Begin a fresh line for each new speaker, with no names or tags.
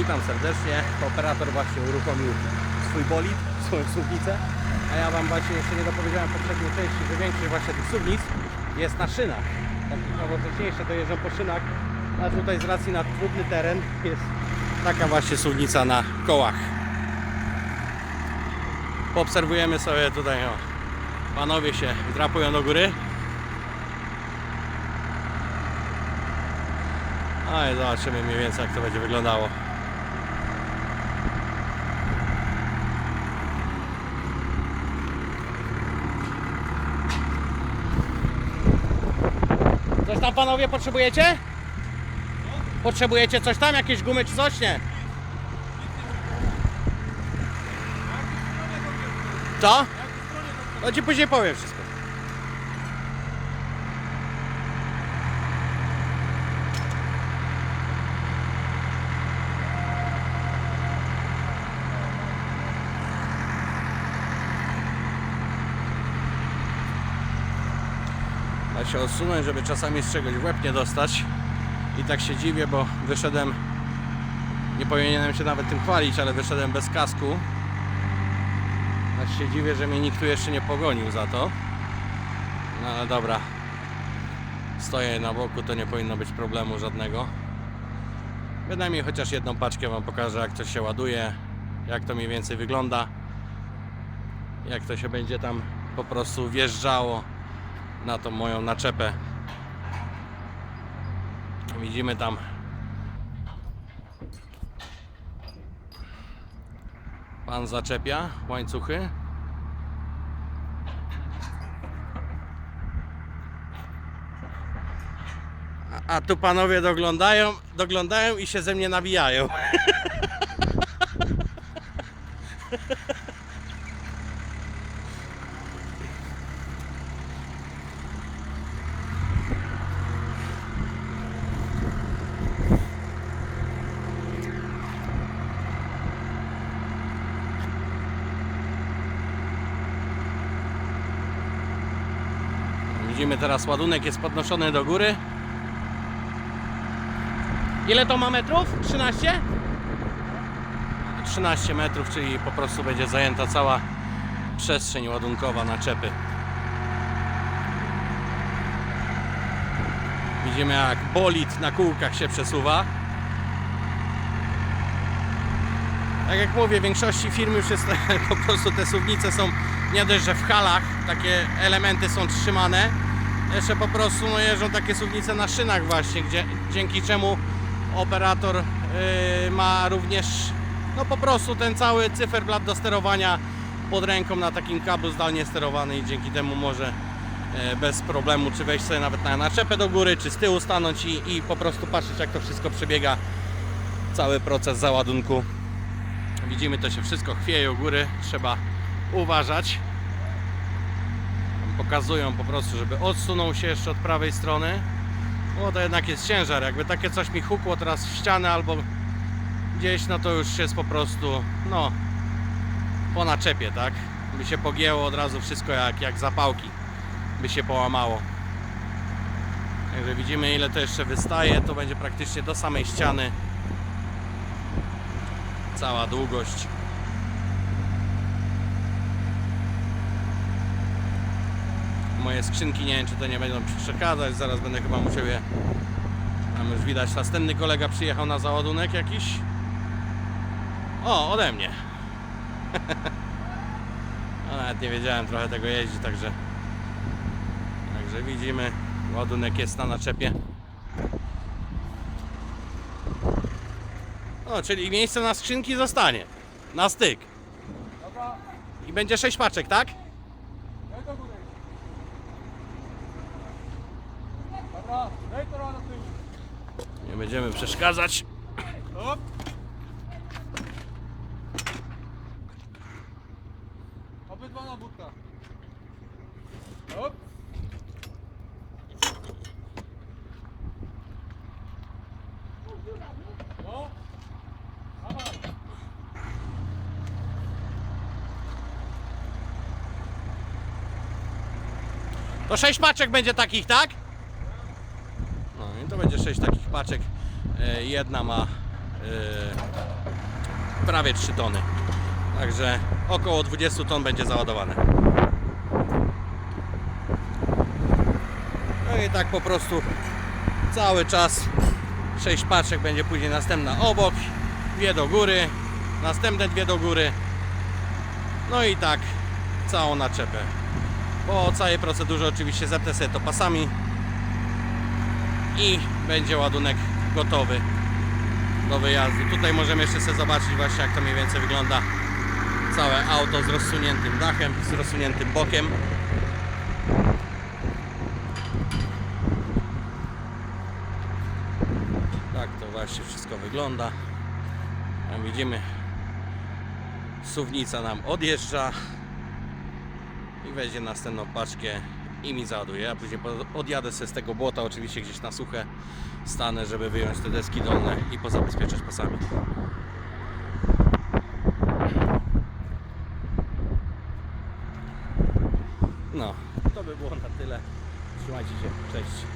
Witam serdecznie. Operator właśnie uruchomił swój bolid, swoją suwnicę. A ja Wam właśnie jeszcze nie dopowiedziałem w poprzedniej części, że większość właśnie tych suwnic jest na szynach. Takie nowocześniejsze to jeżdżą po szynach, a tutaj z racji na trudny teren jest taka właśnie suwnica na kołach. Poobserwujemy sobie tutaj, o, panowie się drapują do góry. A i zobaczymy mniej więcej jak to będzie wyglądało. Tam panowie potrzebujecie? Potrzebujecie coś tam? Jakieś gumy czy coś? Nie? Co? No ci później powiem wszystko. A się odsunąć, żeby czasami z czegoś w łeb nie dostać. I tak się dziwię, bo wyszedłem, nie powinienem się nawet tym chwalić, ale wyszedłem bez kasku. Aż się dziwię, że mnie nikt tu jeszcze nie pogonił za to. No ale dobra. Stoję na boku, to nie powinno być problemu żadnego. Bynajmniej chociaż jedną paczkę Wam pokażę, jak to się ładuje, jak to mniej więcej wygląda. Jak to się będzie tam po prostu wjeżdżało na tą moją naczepę. Widzimy tam Pan zaczepia łańcuchy. A, tu panowie doglądają, doglądają i się ze mnie nawijają. Widzimy teraz ładunek jest podnoszony do góry. Ile to ma metrów? 13? 13 metrów, czyli po prostu będzie zajęta cała przestrzeń ładunkowa naczepy. Widzimy jak bolid na kółkach się przesuwa. Tak jak mówię, w większości firm już jest po prostu te suwnice są nie dość, że w halach takie elementy są trzymane, jeszcze po prostu no, jeżdżą takie suwnice na szynach właśnie, gdzie, dzięki czemu operator yy, ma również no po prostu ten cały cyferblat do sterowania pod ręką na takim kablu zdalnie sterowany i dzięki temu może e, bez problemu czy wejść sobie nawet na naczepę do góry, czy z tyłu stanąć i, i po prostu patrzeć jak to wszystko przebiega cały proces załadunku Widzimy, to się wszystko chwieje u góry, trzeba uważać. Pokazują po prostu, żeby odsunął się jeszcze od prawej strony. Bo to jednak jest ciężar. Jakby takie coś mi hukło teraz w ścianę albo gdzieś, no to już jest po prostu, no, po naczepie, tak? By się pogięło od razu wszystko jak, jak zapałki. By się połamało. Także widzimy ile to jeszcze wystaje. To będzie praktycznie do samej ściany cała długość. Moje skrzynki nie wiem czy to nie będą przeszkadzać, zaraz będę chyba musiał je tam już widać następny kolega przyjechał na załadunek jakiś o, ode mnie A nawet nie wiedziałem trochę tego jeździ, także także widzimy ładunek jest na naczepie O, czyli miejsce na skrzynki zostanie. Na styk. I będzie 6 paczek, tak?
daj do góry. Dobra, daj to na tył.
Nie będziemy przeszkadzać.
Hop. Obydwa na. Hop. No.
To 6 paczek będzie takich, tak? To będzie 6 takich paczek. E, Jedna ma prawie 3 tony. Także około 20 ton będzie załadowane. No i tak po prostu cały czas 6 paczek będzie później następna obok, dwie do góry, następne dwie do góry. No i tak całą naczepę. Po całej procedurze oczywiście zepnę sobie to pasami i będzie ładunek gotowy do wyjazdu. Tutaj możemy jeszcze sobie zobaczyć właśnie jak to mniej więcej wygląda całe auto z rozsuniętym dachem, z rozsuniętym bokiem. Tak to właśnie wszystko wygląda. Jak widzimy suwnica nam odjeżdża i weźmie następną paczkę i mi załaduje. Ja później odjadę sobie z tego błota, oczywiście gdzieś na suche stanę, żeby wyjąć te deski dolne i pozabezpieczać pasami. No, to by było na tyle. Trzymajcie się, cześć.